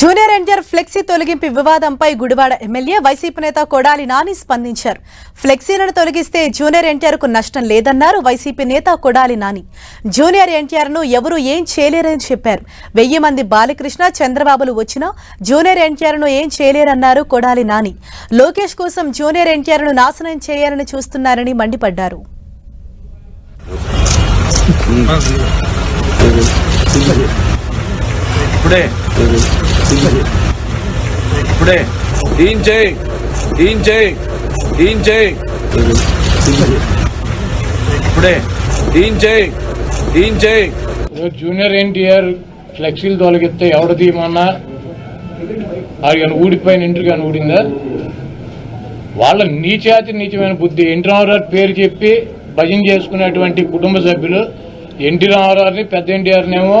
Junior NTR flexi తొలగింపు వివాదంపై Gudivada MLA YCP నేత కొడాలి నాని స్పందించారు. ఫ్లెక్సీలను తొలగిస్తే జూనియర్ ఎన్టీఆర్కు నష్టం లేదన్నారు వైసీపీ నేత కొడాలి నాని. జూనియర్ ఎన్టీఆర్ను ఎవరూ ఏం చేయలేరని చెప్పారు. వెయ్యి మంది బాలకృష్ణ చంద్రబాబులు వచ్చినా జూనియర్ ఎన్టీఆర్ను ఏం చేయలేరన్నారు కొడాలి నాని. లోకేష్ కోసం జూనియర్ ఎన్టీఆర్ను నాశనం చేయాలని చూస్తున్నారని మండిపడ్డారు. ఇప్పుడే ఇప్పుడే. దీన్ చేయి. దీన్ చేయి. దీన్ చేయి. ఇప్పుడే. దీన్ చేయి. చేయి. జూనియర్ ఎన్టీఆర్ ఫ్లెక్సీలు తొలగిస్తే ఎవరు తీయమన్నా? అది కానీ ఊడిపోయిన ఇంటర్ కానీ ఊడిందా? వాళ్ళ నీచాతి నీచమైన బుద్ధి. ఎన్టీ రామారావు పేరు చెప్పి భజన చేసుకునేటువంటి కుటుంబ సభ్యులు ఎన్టీ రామారావుని పెద్ద ఎన్టీఆర్నేమో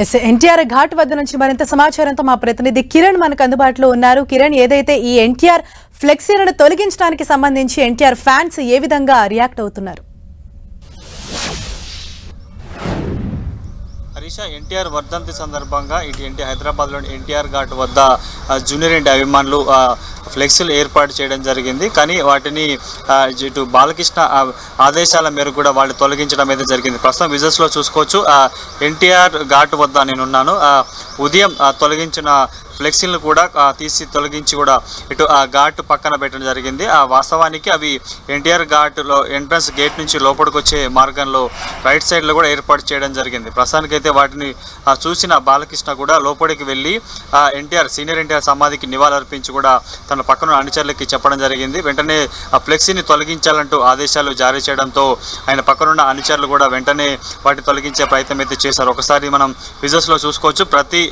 ఎస్ ఎన్టీఆర్ ఘాట్ వద్ద నుంచి మరింత సమాచారంతో మా ప్రతినిధి కిరణ్ మనకు అందుబాటులో ఉన్నారు. కిరణ్ ఏదైతే ఈ ఎన్టీఆర్ ఫ్లెక్సీలను తొలగించడానికి సంబంధించి ఎన్టీఆర్ ఫ్యాన్స్ ఏ విధంగా రియాక్ట్ అవుతున్నారు? హరీష ఎన్టీఆర్ వర్ధంతి సందర్భంగా ఇటు ఎన్టీ హైదరాబాద్లోని ఎన్టీఆర్ ఘాట్ వద్ద జూనియర్ ఎన్టీ అభిమానులు ఫ్లెక్సీలు ఏర్పాటు చేయడం జరిగింది. కానీ వాటిని ఇటు బాలకృష్ణ ఆదేశాల మేరకు కూడా వాళ్ళు తొలగించడం అయితే జరిగింది. ప్రస్తుతం విజువల్స్లో చూసుకోవచ్చు. ఆ, ఎన్టీఆర్ ఘాట్ వద్ద నేనున్నాను. ఉదయం తొలగించిన ఫ్లెక్సీలను కూడా తీసి తొలగించి కూడా ఇటు ఆ ఘాట్ పక్కన పెట్టడం జరిగింది. ఆ వాస్తవానికి అవి ఎన్టీఆర్ ఘాట్లో ఎంట్రన్స్ గేట్ నుంచి లోపలికి వచ్చే మార్గంలో రైట్ సైడ్లో కూడా ఏర్పాటు చేయడం జరిగింది. ప్రస్తుతానికైతే వాటిని చూసిన బాలకృష్ణ కూడా లోపలికి వెళ్ళి ఆ ఎన్టీఆర్ సీనియర్ ఎన్టీఆర్ సమాధికి నివాళులర్పించి కూడా తన పక్కన అనుచరులకి చెప్పడం జరిగింది. వెంటనే ఆ ఫ్లెక్సీని తొలగించాలంటూ ఆదేశాలు జారీ చేయడంతో ఆయన పక్కనున్న అనుచరులు కూడా వెంటనే వాటిని తొలగించే ప్రయత్నం అయితే చేశారు. ఒకసారి మనం విజువల్స్లో చూసుకోవచ్చు. ప్రతి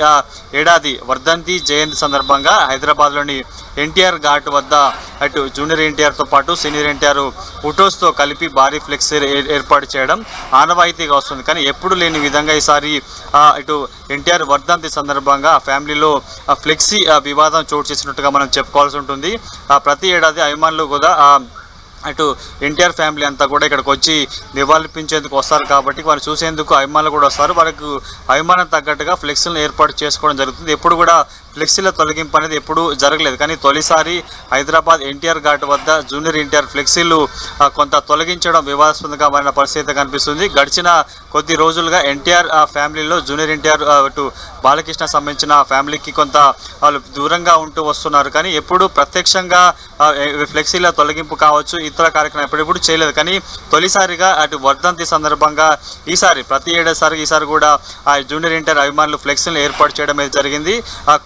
ఏడాది వర్ధంతి జయంతి సందర్భంగా హైదరాబాద్లోని ఎన్టీఆర్ ఘాట్ వద్ద అటు జూనియర్ ఎన్టీఆర్తో పాటు సీనియర్ ఎన్టీఆర్ ఫొటోస్తో కలిపి భారీ ఫ్లెక్స్ ఏ- ఏర్పాటు చేయడం ఆనవాయితీగా వస్తుంది. కానీ ఎప్పుడు లేని విధంగా ఈసారి ఇటు ఎన్టీఆర్ వర్ధంతి సందర్భంగా ఫ్యామిలీలో ఫ్లెక్సీ వివాదం చోటు చేసినట్టుగా మనం చెప్పుకోవాల్సి ఉంటుంది. ప్రతి ఏడాది అభిమానులు కూడా అటు ఎన్టీఆర్ ఫ్యామిలీ అంతా కూడా ఇక్కడికి వచ్చి నివాళులర్పించేందుకు వస్తారు కాబట్టి వారు చూసేందుకు అభిమానులు కూడా వస్తారు. వారికి అభిమానం తగ్గట్టుగా ఫ్లెక్సీలను ఏర్పాటు చేసుకోవడం జరుగుతుంది. ఎప్పుడు కూడా ఫ్లెక్సీల తొలగింపు అనేది ఎప్పుడూ జరగలేదు. కానీ తొలిసారి హైదరాబాద్ ఎన్టీఆర్ ఘాట్ వద్ద జూనియర్ ఎన్టీఆర్ ఫ్లెక్సీలు కొంత తొలగించడం వివాదాస్పదంగా మారిన పరిస్థితి కనిపిస్తుంది. గడిచిన కొద్ది రోజులుగా ఎన్టీఆర్ ఫ్యామిలీలో జూనియర్ ఎన్టీఆర్ అటు బాలకృష్ణ సంబంధించిన ఫ్యామిలీకి కొంత వాళ్ళు దూరంగా ఉంటూ వస్తున్నారు. కానీ ఎప్పుడు ప్రత్యక్షంగా ఫ్లెక్సీల తొలగింపు కావచ్చు ఇతర కార్యక్రమం ఎప్పుడెప్పుడు చేయలేదు. కానీ తొలిసారిగా అటు వర్ధంతి సందర్భంగా ఈసారి ప్రతి ఏడాది ఈసారి కూడా ఆ జూనియర్ ఎన్టీఆర్ అభిమానులు ఫ్లెక్సీలను ఏర్పాటు చేయడం జరిగింది.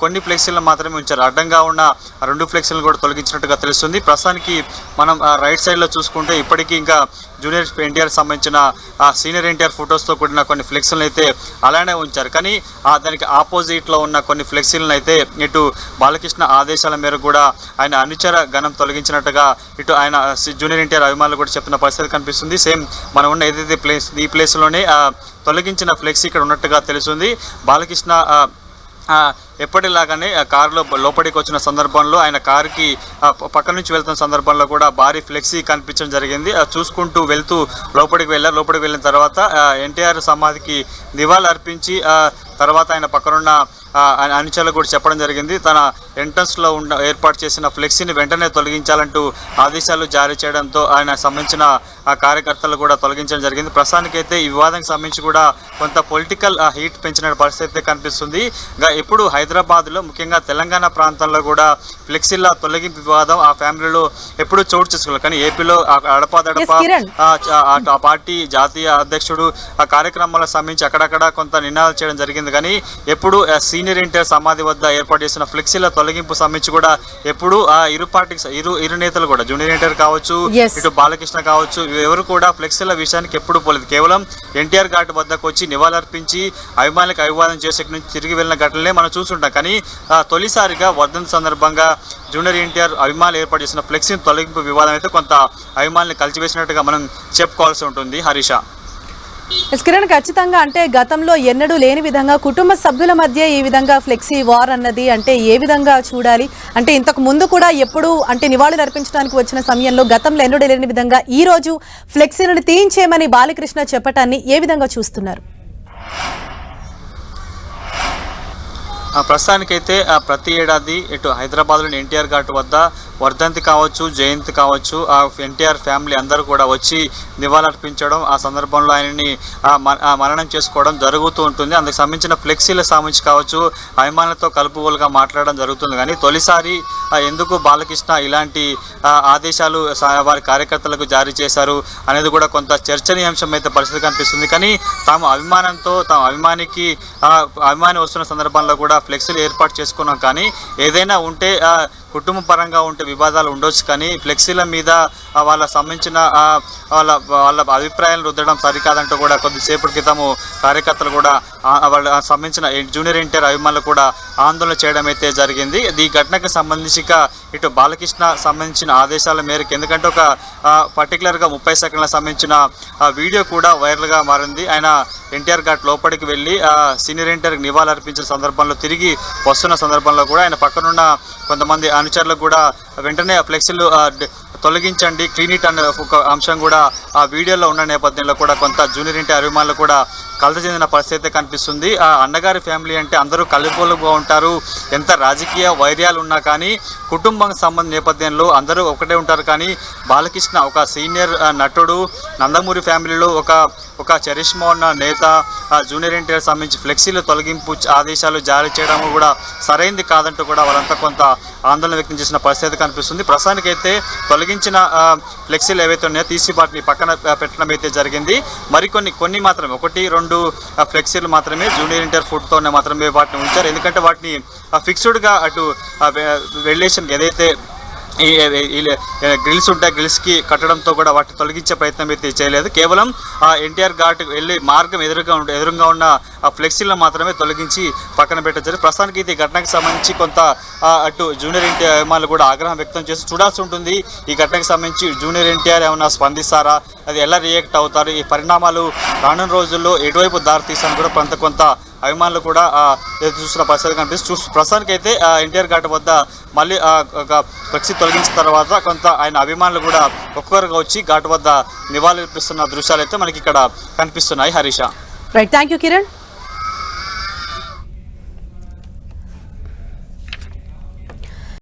కొన్ని కొన్ని ఫ్లెక్సీలను మాత్రమే ఉంచారు. అడ్డంగా ఉన్న రెండు ఫ్లెక్సీలను కూడా తొలగించినట్టుగా తెలుస్తుంది. ప్రస్తుతానికి మనం ఆ రైట్ సైడ్లో చూసుకుంటే ఇప్పటికీ ఇంకా జూనియర్ ఎన్టీఆర్ సంబంధించిన సీనియర్ ఎన్టీఆర్ ఫొటోస్తో కూడిన కొన్ని ఫ్లెక్సీలను అయితే అలానే ఉంచారు. కానీ దానికి ఆపోజిట్లో ఉన్న కొన్ని ఫ్లెక్సీలను అయితే ఇటు బాలకృష్ణ ఆదేశాల మేరకు కూడా ఆయన అనుచర గణం తొలగించినట్టుగా ఇటు ఆయన జూనియర్ ఎన్టీఆర్ అభిమానులు కూడా చెప్తున్న పరిస్థితి కనిపిస్తుంది. సేమ్ మనం ఉన్న ఏదైతే ప్లేస్ ఈ ప్లేస్లోనే తొలగించిన ఫ్లెక్సీ ఇక్కడ ఉన్నట్టుగా తెలుస్తుంది. బాలకృష్ణ ఎప్పటిలాగానే ఆ కారులో లోపలికి వచ్చిన సందర్భంలో ఆయన కారుకి పక్క నుంచి వెళ్తున్న సందర్భంలో కూడా భారీ ఫ్లెక్సీ కనిపించడం జరిగింది. చూసుకుంటూ వెళ్తూ లోపలికి వెళ్ళారు. లోపలికి వెళ్ళిన తర్వాత ఎన్టీఆర్ సమాధికి నివాళులు అర్పించి తర్వాత ఆయన పక్కనున్న ఆ, ఆయన అనుచరులు కూడా చెప్పడం జరిగింది. తన ఎంట్రన్స్లో ఉన్న ఏర్పాటు చేసిన ఫ్లెక్సీని వెంటనే తొలగించాలంటూ ఆదేశాలు జారీ చేయడంతో ఆయన సంబంధించిన ఆ కార్యకర్తలు కూడా తొలగించడం జరిగింది. ప్రస్తుతానికైతే ఈ వివాదానికి సంబంధించి కూడా కొంత పొలిటికల్ హీట్ పెంచిన పరిస్థితి కనిపిస్తుంది. ఇంకా ఎప్పుడు హైదరాబాద్లో ముఖ్యంగా తెలంగాణ ప్రాంతంలో కూడా ఫ్లెక్సీల తొలగింపు వివాదం ఆ ఫ్యామిలీలో ఎప్పుడు చోటు చేసుకోవాలి కానీ ఏపీలో అడపాదడప ఆ పార్టీ జాతీయ అధ్యక్షుడు ఆ కార్యక్రమాలకు సంబంధించి అక్కడక్కడ కొంత నినాదాలు చేయడం జరిగింది. కానీ ఎప్పుడు సీనియర్ ఎన్టీఆర్ సమాధి వద్ద ఏర్పాటు చేసిన ఫ్లెక్సీల తొలగింపు సంబంధించి కూడా ఎప్పుడు ఆ ఇరు పార్టీకి ఇరు ఇరు నేతలు కూడా జూనియర్ ఎన్టీఆర్ కావచ్చు. ఇటు బాలకృష్ణ కావచ్చు ఎవరు కూడా ఫ్లెక్సీల విషయానికి ఎప్పుడు పోలేదు. కేవలం ఎన్టీఆర్ ఘాట్ వద్దకు వచ్చి నివాళులర్పించి అభిమానులకు అభివాదం చేసే నుంచి తిరిగి వెళ్ళిన ఘటనలే మనం చూస్తుంటాం. కానీ ఆ, తొలిసారిగా వర్ధంతి సందర్భంగా జూనియర్ ఎన్టీఆర్ అభిమానులు ఏర్పాటు చేసిన ఫ్లెక్సీ తొలగింపు వివాదం అయితే కొంత అభిమానులు కలిసివేసినట్టుగా మనం చెప్పుకోవాల్సి ఉంటుంది. హరీష. కిరణ్ ఖచ్చితంగా అంటే గతంలో ఎన్నడూ లేని విధంగా కుటుంబ సభ్యుల మధ్య ఈ విధంగా ఫ్లెక్సీ వార్ అన్నది అంటే ఏ విధంగా చూడాలి? అంటే ఇంతకు ముందు కూడా ఎప్పుడు అంటే నివాళులు అర్పించడానికి వచ్చిన సమయంలో గతంలో ఎన్నడూ లేని విధంగా ఈ రోజు ఫ్లెక్సీలను తీయించేయమని బాలకృష్ణ చెప్పటాన్ని ఏ విధంగా చూస్తున్నారు? ప్రస్తుతానికైతే ప్రతి ఏడాది ఇటు హైదరాబాద్లోని ఎన్టీఆర్ ఘాట్ వద్ద వర్ధంతి కావచ్చు జయంతి కావచ్చు ఆ ఎన్టీఆర్ ఫ్యామిలీ అందరూ కూడా వచ్చి నివాళులర్పించడం ఆ సందర్భంలో ఆయనని మరణం చేసుకోవడం జరుగుతూ ఉంటుంది. అందుకు సంబంధించిన ఫ్లెక్సీల సంబంధించి కావచ్చు అభిమానులతో కలుపుగోలుగా మాట్లాడడం జరుగుతుంది. కానీ తొలిసారి ఎందుకు బాలకృష్ణ ఇలాంటి ఆదేశాలు వారి కార్యకర్తలకు జారీ చేశారు అనేది కూడా కొంత చర్చనీయాంశం అయితే పరిస్థితి కనిపిస్తుంది. కానీ తాము అభిమానంతో తాము అభిమానికి అభిమాని వస్తున్న సందర్భంలో కూడా ఫ్లెక్సీలు ఏర్పాటు చేసుకున్నాం కానీ ఏదైనా ఉంటే కుటుంబ పరంగా ఉంటే వివాదాలు ఉండొచ్చు కానీ ఫ్లెక్సీల మీద వాళ్ళ సంబంధించిన వాళ్ళ వాళ్ళ అభిప్రాయాలు రుద్దడం సరికాదంటూ కూడా కొద్దిసేపటి క్రితము కార్యకర్తలు కూడా వాళ్ళ సంబంధించిన జూనియర్ ఎన్టీఆర్ అభిమానులు కూడా ఆందోళన చేయడం అయితే జరిగింది. ఈ ఘటనకు సంబంధించి ఇటు బాలకృష్ణ సంబంధించిన ఆదేశాల మేరకు ఎందుకంటే ఒక పర్టికులర్గా ముప్పై సెకండ్ల సంబంధించిన వీడియో కూడా వైరల్గా మారింది. ఆయన ఎన్టీఆర్ ఘాట్ లోపలికి వెళ్ళి సీనియర్ ఎన్టీఆర్కి నివాళులు అర్పించిన సందర్భంలో తిరిగి వస్తున్న సందర్భంలో కూడా ఆయన పక్కనున్న కొంతమంది అనుచరులకు కూడా వెంటనే ఆ ఫ్లెక్సీలు తొలగించండి క్లీన్ తొలగించండి. క్లీనిట్ అనే ఒక అంశం కూడా ఆ వీడియోలో ఉన్న నేపథ్యంలో కూడా కొంత జూనియర్ ఇంటి అభిమానులు కూడా కలత చెందిన పరిస్థితి కనిపిస్తుంది. ఆ అన్నగారి ఫ్యామిలీ అంటే అందరూ కలుపుకోలుగా ఉంటారు ఎంత రాజకీయ వైర్యాలు ఉన్నా కానీ కుటుంబం సంబంధ నేపథ్యంలో అందరూ ఒకటే ఉంటారు కానీ బాలకృష్ణ ఒక సీనియర్ నటుడు. నందమూరి ఫ్యామిలీలో ఒక ఒక చరిష్మా ఉన్న నేత జూనియర్ ఎన్టీఆర్ సంబంధించి ఫ్లెక్సీలు తొలగింపు ఆదేశాలు జారీ చేయడం కూడా సరైంది కాదంటూ కూడా వాళ్ళంతా కొంత ఆందోళన వ్యక్తం చేసిన పరిస్థితి కనిపిస్తుంది. ప్రస్తుతానికైతే తొలగించిన ఫ్లెక్సీలు ఏవైతే ఉన్నాయో తీసి వాటిని పక్కన పెట్టడం అయితే జరిగింది. మరికొన్ని కొన్ని మాత్రం ఒకటి రెండు రెండు ఫ్లెక్సీలు మాత్రమే జూనియర్ ఇంటర్ ఫుడ్తో మాత్రమే వాటిని ఉంచారు. ఎందుకంటే వాటిని ఫిక్స్డ్గా అటు ఆ, ఏదైతే గ్రిల్స్ ఉంటాయి గ్రిల్స్కి కట్టడంతో కూడా వాటిని తొలగించే ప్రయత్నం అయితే చేయలేదు. కేవలం ఆ ఎన్టీఆర్ ఘాట్ వెళ్ళి మార్గం ఎదురుగా ఉండే ఎదురుగా ఉన్న ఆ ఫ్లెక్సీలను మాత్రమే తొలగించి పక్కన పెట్టారు ప్రస్తుతానికి ఇది ఈ ఘటనకు సంబంధించి కొంత అటు జూనియర్ ఎన్టీఆర్ అభిమానులు కూడా ఆగ్రహం వ్యక్తం చేసి చూడాల్సి ఉంటుంది. ఈ ఘటనకు సంబంధించి జూనియర్ ఎన్టీఆర్ ఏమైనా స్పందిస్తారా? అది ఎలా రియాక్ట్ అవుతారు? ఈ పరిణామాలు రానున్న రోజుల్లో ఎటువైపు దారి తీసాను కూడా కొంత కొంత అభిమానులు కూడా చూస్తున్న పరిస్థితి కనిపిస్తుంది. చూ ప్రస్తుతానికి అయితే ఎన్టీఆర్ ఘాట్ వద్ద మళ్ళీ ఒక ఫ్లెక్సీ తొలగించిన తర్వాత కొంత ఆయన అభిమానులు కూడా ఒక్కొక్కరుగా వచ్చి ఘాట్ వద్ద నివాళులర్పిస్తున్న దృశ్యాలు అయితే మనకి ఇక్కడ కనిపిస్తున్నాయి. Harisha. Right thank you Kiran